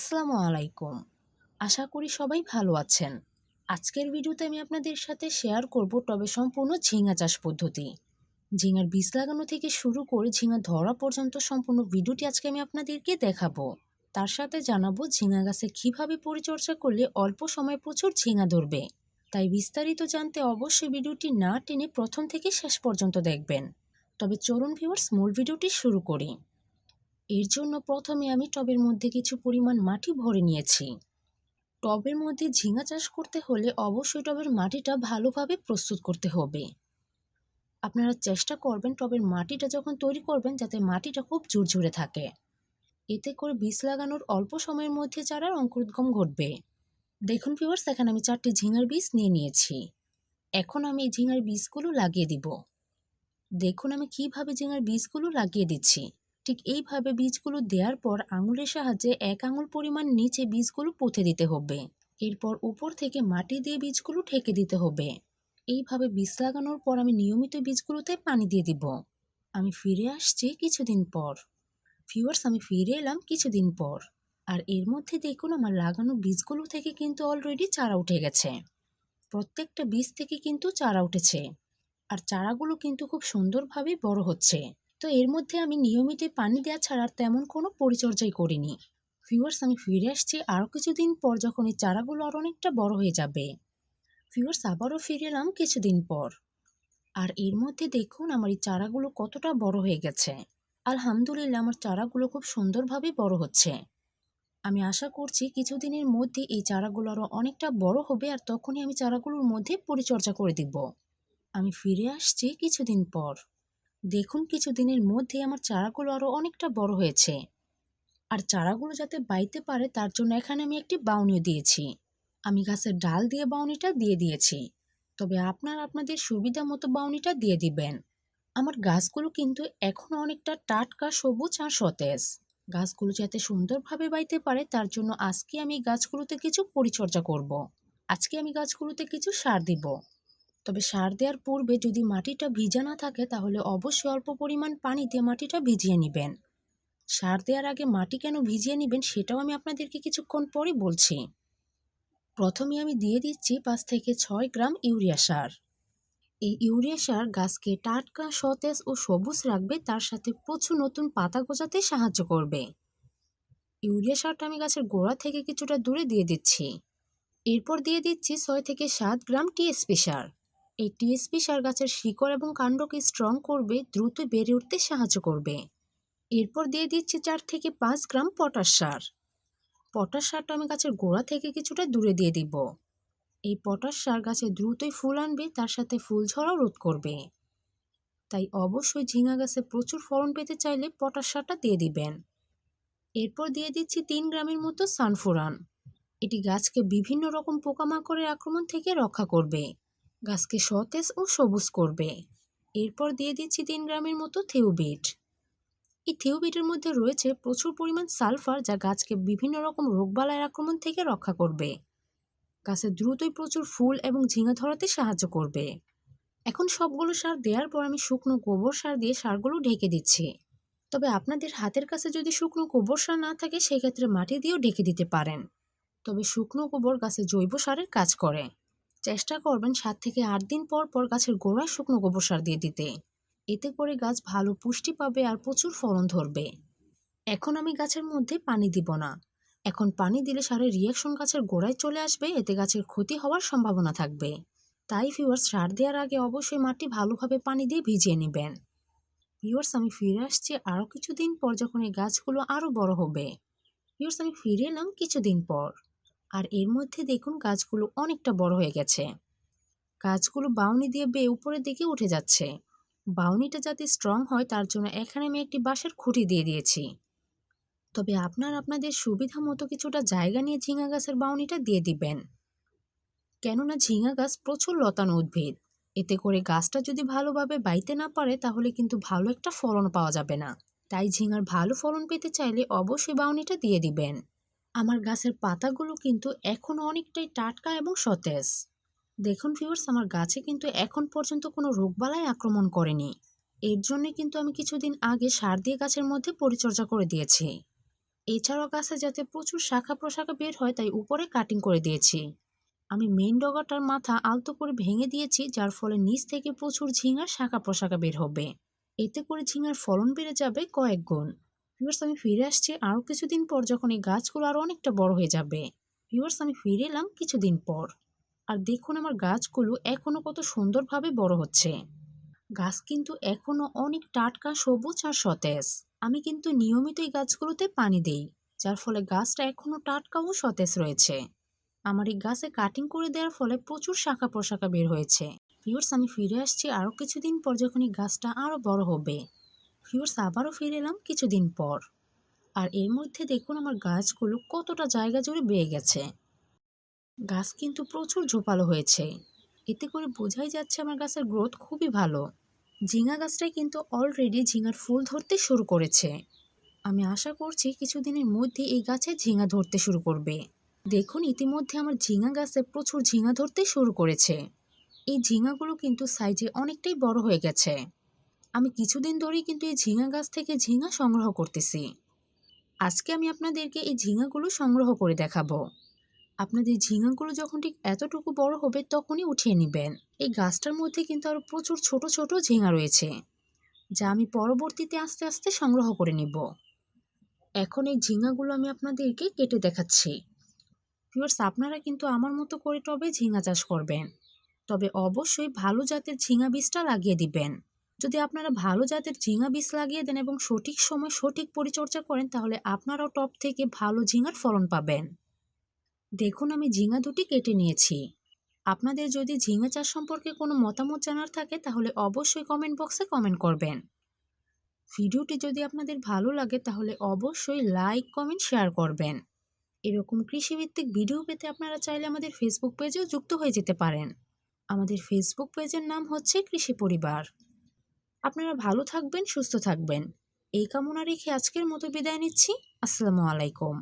আসসালামু আলাইকুম আশা করি সবাই ভালো আছেন। আজকের ভিডিওতে আমি আপনাদের সাথে শেয়ার করব টবে সম্পূর্ণ ঝিঙা চাষ পদ্ধতি। ঝিঙার বীজ লাগানো থেকে শুরু করে ঝিঙা ধরা পর্যন্ত সম্পূর্ণ ভিডিওটি আজকে আমি আপনাদেরকে দেখাবো। তার সাথে জানাব ঝিঙা গাছে কীভাবে পরিচর্যা করলে অল্প সময়ে প্রচুর ঝিঙা ধরবে। তাই বিস্তারিত জানতে অবশ্যই ভিডিওটি না টেনে প্রথম থেকে শেষ পর্যন্ত দেখবেন। তবে চলুন ভিউয়ার্স মূল ভিডিওটি শুরু করি। এর জন্য প্রথমে আমি টবের মধ্যে কিছু পরিমাণ মাটি ভরে নিয়েছি। টবের মধ্যে ঝিঙা চাষ করতে হলে অবশ্যই টবের মাটিটা ভালোভাবে প্রস্তুত করতে হবে। আপনারা চেষ্টা করবেন টবের মাটিটা যখন তৈরি করবেন যাতে মাটিটা খুব ঝুরঝুরে থাকে। এতে করে বীজ লাগানোর অল্প সময়ের মধ্যে চারার অঙ্কুরোদ্গম ঘটবে। দেখুন ভিউয়ার্স এখানে আমি চারটি ঝিঙার বীজ নিয়ে নিয়েছি। এখন আমি এই ঝিঙার বীজগুলো লাগিয়ে দিব। দেখুন আমি কীভাবে ঝিঙার বীজগুলো লাগিয়ে দিচ্ছি। ঠিক এইভাবে বীজগুলো দেওয়ার পর আঙুলের সাহায্যে এক আঙুল পরিমাণ নিচে বীজগুলো পুঁতে দিতে হবে। এরপর উপর থেকে মাটি দিয়ে বীজগুলো ঢেকে দিতে হবে। এইভাবে বীজ লাগানোর পর আমি নিয়মিত বীজগুলোতে পানি দিয়ে দিব। আমি ফিরে আসছি কিছুদিন পর। ভিউয়ার্স, আমি ফিরে এলাম কিছুদিন পর। আর এর মধ্যে দেখুন আমার লাগানো বীজগুলো থেকে কিন্তু অলরেডি চারা উঠে গেছে। প্রত্যেকটা বীজ থেকে কিন্তু চারা উঠেছে। আর চারাগুলো কিন্তু খুব সুন্দরভাবে বড় হচ্ছে। তো এর মধ্যে আমি নিয়মিত পানি দেওয়া ছাড়া তেমন কোনো পরিচর্যাই করিনি। ভিউয়ার্স আমি ফিরে আসছি আরও কিছুদিন পর যখন এই চারাগুলো আর অনেকটা বড় হয়ে যাবে। ভিউয়ার্স আবারও ফিরে এলাম কিছুদিন পর। আর এর মধ্যে দেখুন আমার এই চারাগুলো কতটা বড় হয়ে গেছে। আলহামদুলিল্লাহ, আমার চারাগুলো খুব সুন্দরভাবে বড় হচ্ছে। আমি আশা করছি কিছুদিনের মধ্যে এই চারাগুলো আরও অনেকটা বড় হবে আর তখনই আমি চারাগুলোর মধ্যে পরিচর্যা করে দিব। আমি ফিরে আসছি কিছুদিন পর। দেখুন কিছুদিনের মধ্যে আমার চারাগুলো আরও অনেকটা বড় হয়েছে। আর চারাগুলো যাতে বাইতে পারে, তার জন্য এখানে আমি একটি বাউনিও দিয়েছি। আমি গাছের ডাল দিয়ে বাউনিটা দিয়ে দিয়েছি। তবে আপনার আপনাদের সুবিধা মতো বাউনিটা দিয়ে দিবেন। আমার গাছগুলো কিন্তু এখনও অনেকটা টাটকা, সবুজ আর সতেজ। গাছগুলো যাতে সুন্দরভাবে বাইতে পারে, তার জন্য আজকে আমি গাছগুলোতে কিছু পরিচর্যা করব। আজকে আমি গাছগুলোতে কিছু সার দিব। তবে সার দেওয়ার পূর্বে যদি মাটিটা ভিজা না থাকে, তাহলে অবশ্যই অল্প পরিমাণ পানি দিয়ে মাটিটা ভিজিয়ে নেবেন। সার দেওয়ার আগে মাটি কেন ভিজিয়ে নেবেন, সেটাও আমি আপনাদেরকে কিছুক্ষণ পরে বলছি। প্রথমে আমি দিয়ে দিচ্ছি পাঁচ থেকে ছয় গ্রাম ইউরিয়া সার। এই ইউরিয়া সার গাছকে টাটকা, সতেজ ও সবুজ রাখবে, তার সাথে প্রচুর নতুন পাতা গজাতে সাহায্য করবে। ইউরিয়া সারটা আমি গাছের গোড়া থেকে কিছুটা দূরে দিয়ে দিচ্ছি। এরপর দিয়ে দিচ্ছি ছয় থেকে সাত গ্রাম টিএসপি সার। এই টিএসপি সার গাছের শিকড় এবং কাণ্ডকে স্ট্রং করবে, দ্রুত বেড়ে উঠতে সাহায্য করবে। এরপর দিয়ে দিচ্ছি চার থেকে পাঁচ গ্রাম পটাশ সার। পটাশ সারটা আমি গাছের গোড়া থেকে কিছুটা দূরে দিয়ে দিব। এই পটাশ সার গাছে দ্রুতই ফুল আনবে, তার সাথে ফুল ঝরাও রোধ করবে। তাই অবশ্যই ঝিঙা গাছে প্রচুর ফলন পেতে চাইলে পটাশ সারটা দিয়ে দিবেন। এরপর দিয়ে দিচ্ছি তিন গ্রামের মতো সানফুরান। এটি গাছকে বিভিন্ন রকম পোকামাকড়ের আক্রমণ থেকে রক্ষা করবে। গাছকে সতেজ ও সবুজ করবে। এরপর দিয়ে দিচ্ছি তিন গ্রামের মতো থেউবিট এই থেউবিটের মধ্যে রয়েছে প্রচুর পরিমাণ সালফার যা গাছকে বিভিন্ন রকম রোগবালাইয়ের আক্রমণ থেকে রক্ষা করবে। গাছে দ্রুতই প্রচুর ফুল এবং ঝিঙা ধরাতে সাহায্য করবে। এখন সবগুলো সার দেওয়ার পর আমি শুকনো গোবর সার দিয়ে সারগুলো ঢেকে দিচ্ছি। তবে আপনাদের হাতের কাছে যদি শুকনো গোবর সার না থাকে, সেক্ষেত্রে মাটি দিয়েও ঢেকে দিতে পারেন। তবে শুকনো গোবর গাছে জৈব সারের কাজ করে। চেষ্টা করবেন সাত থেকে আট দিন পর পর গাছের গোড়ায় শুকনো গোবর সার দিয়ে দিতে। এতে করে গাছ ভালো পুষ্টি পাবে আর প্রচুর ফলন ধরবে। এখন আমি গাছের মধ্যে পানি দিব না। এখন পানি দিলে সারের রিয়াকশন গাছের গোড়ায় চলে আসবে, এতে গাছের ক্ষতি হওয়ার সম্ভাবনা থাকবে। তাই ভিউয়ার্স সার দেওয়ার আগে অবশ্যই মাটি ভালোভাবে পানি দিয়ে ভিজিয়ে নেবেন। ভিউয়ার্স আমি ফিরে আসছি আরও কিছুদিন পর যখন এই গাছগুলো আরও বড় হবে। ভিউয়ার্স আমি ফিরে এলাম কিছুদিন পর। আর এর মধ্যে দেখুন গাছগুলো অনেকটা বড় হয়ে গেছে। গাছগুলো বাউনি দিয়ে বেয়ে উপরের দিকে উঠে যাচ্ছে। বাউনিটা যাতে স্ট্রং হয়, তার জন্য এখানে আমি একটি বাঁশের খুঁটি দিয়ে দিয়েছি। তবে আপনার আপনাদের সুবিধা মতো কিছুটা জায়গা নিয়ে ঝিঙা গাছের বাউনিটা দিয়ে দিবেন। কেননা ঝিঙা গাছ প্রচুর লতানো উদ্ভিদ। এতে করে গাছটা যদি ভালোভাবে বাইতে না পারে, তাহলে কিন্তু ভালো একটা ফলন পাওয়া যাবে না। তাই ঝিঙার ভালো ফলন পেতে চাইলে অবশ্যই বাউনিটা দিয়ে দিবেন। আমার গাছের পাতাগুলো কিন্তু এখন অনেকটাই টাটকা এবং সতেজ। দেখুন ভিউয়ার্স আমার গাছে কিন্তু এখন পর্যন্ত কোনো রোগবালাই আক্রমণ করেনি। এর জন্য কিন্তু আমি কিছুদিন আগে সার দিয়ে গাছের মধ্যে পরিচর্যা করে দিয়েছি। এছাড়াও গাছে যাতে প্রচুর শাখা প্রশাখা বের হয়, তাই উপরে কাটিং করে দিয়েছি। আমি মেন ডগাটার মাথা আলতো করে ভেঙে দিয়েছি, যার ফলে নিচ থেকে প্রচুর ঝিঙার শাখা প্রশাখা বের হবে। এতে করে ঝিঙার ফলন বেড়ে যাবে কয়েক গুণ। ভিউয়ার্স আমি ফিরে আসছি আরও কিছুদিন পর যখন এই গাছগুলো আরও অনেকটা বড় হয়ে যাবে। ভিউয়ার্স আমি ফিরে এলাম কিছুদিন পর। আর দেখুন আমার গাছগুলো এখনও কত সুন্দরভাবে বড় হচ্ছে। গাছ কিন্তু এখনও অনেক টাটকা, সবুজ আর সতেজ। আমি কিন্তু নিয়মিত এই গাছগুলোতে পানি দেই, যার ফলে গাছটা এখনও টাটকা ও সতেজ রয়েছে। আমার এই গাছে কাটিং করে দেওয়ার ফলে প্রচুর শাখা প্রশাখা বের হয়েছে। ভিউর্স আমি ফিরে আসছি আরও কিছুদিন পর যখন এই গাছটা আরও বড় হবে। ভিউর্স আবারও ফিরে এলাম কিছুদিন পর। আর এর মধ্যে দেখুন আমার গাছগুলো কতটা জায়গা জুড়ে বেয়ে গেছে। গাছ কিন্তু প্রচুর ঝোপালো হয়েছে। এতে করে বোঝাই যাচ্ছে আমার গাছের গ্রোথ খুবই ভালো। ঝিঙা গাছটাই কিন্তু অলরেডি ঝিঙার ফুল ধরতে শুরু করেছে। আমি আশা করছি কিছুদিনের মধ্যে এই গাছে ঝিঙা ধরতে শুরু করবে। দেখুন ইতিমধ্যে আমার ঝিঙা গাছে প্রচুর ঝিঙা ধরতে শুরু করেছে। এই ঝিঙাগুলো কিন্তু সাইজে অনেকটাই বড় হয়ে গেছে। আমি কিছুদিন ধরেই কিন্তু এই ঝিঙা গাছ থেকে ঝিঙা সংগ্রহ করতেছি। আজকে আমি আপনাদেরকে এই ঝিঙাগুলো সংগ্রহ করে দেখাবো। আপনাদের ঝিঙাগুলো যখন ঠিক এতটুকু বড় হবে তখনই উঠিয়ে নেবেন। এই গাছটার মধ্যে কিন্তু আরও প্রচুর ছোট ছোট ঝিঙা রয়েছে, যা আমি পরবর্তীতে আস্তে আস্তে সংগ্রহ করে নিব। এখন এই ঝিঙাগুলো আমি আপনাদেরকে কেটে দেখাচ্ছি। ভিউয়ার্স, আপনারা কিন্তু আমার মতো করে টবে ঝিঙা চাষ করবেন। তবে অবশ্যই ভালো জাতের ঝিঙা বীজটা লাগিয়ে দিবেন। যদি আপনারা ভালো জাতের ঝিঙা বীজ লাগিয়ে দেন এবং সঠিক সময় সঠিক পরিচর্যা করেন, তাহলে আপনারাও টপ থেকে ভালো ঝিঙার ফলন পাবেন। দেখুন, আমি ঝিঙা দুটি কেটে নিয়েছি। আপনাদের যদি ঝিঙা চাষ সম্পর্কে কোনো মতামত জানার থাকে, তাহলে অবশ্যই কমেন্ট বক্সে কমেন্ট করবেন। ভিডিওটি যদি আপনাদের ভালো লাগে, তাহলে অবশ্যই লাইক কমেন্ট শেয়ার করবেন। এরকম কৃষিভিত্তিক ভিডিও পেতে আপনারা চাইলে আমাদের ফেসবুক পেজেও যুক্ত হয়ে যেতে পারেন। আমাদের ফেসবুক পেজের নাম হচ্ছে কৃষি পরিবার। আপনারা ভালো থাকবেন সুস্থ থাকবেন। এই কামনা রেখে আজকের মতো বিদায় নিচ্ছি। আসসালামু আলাইকুম।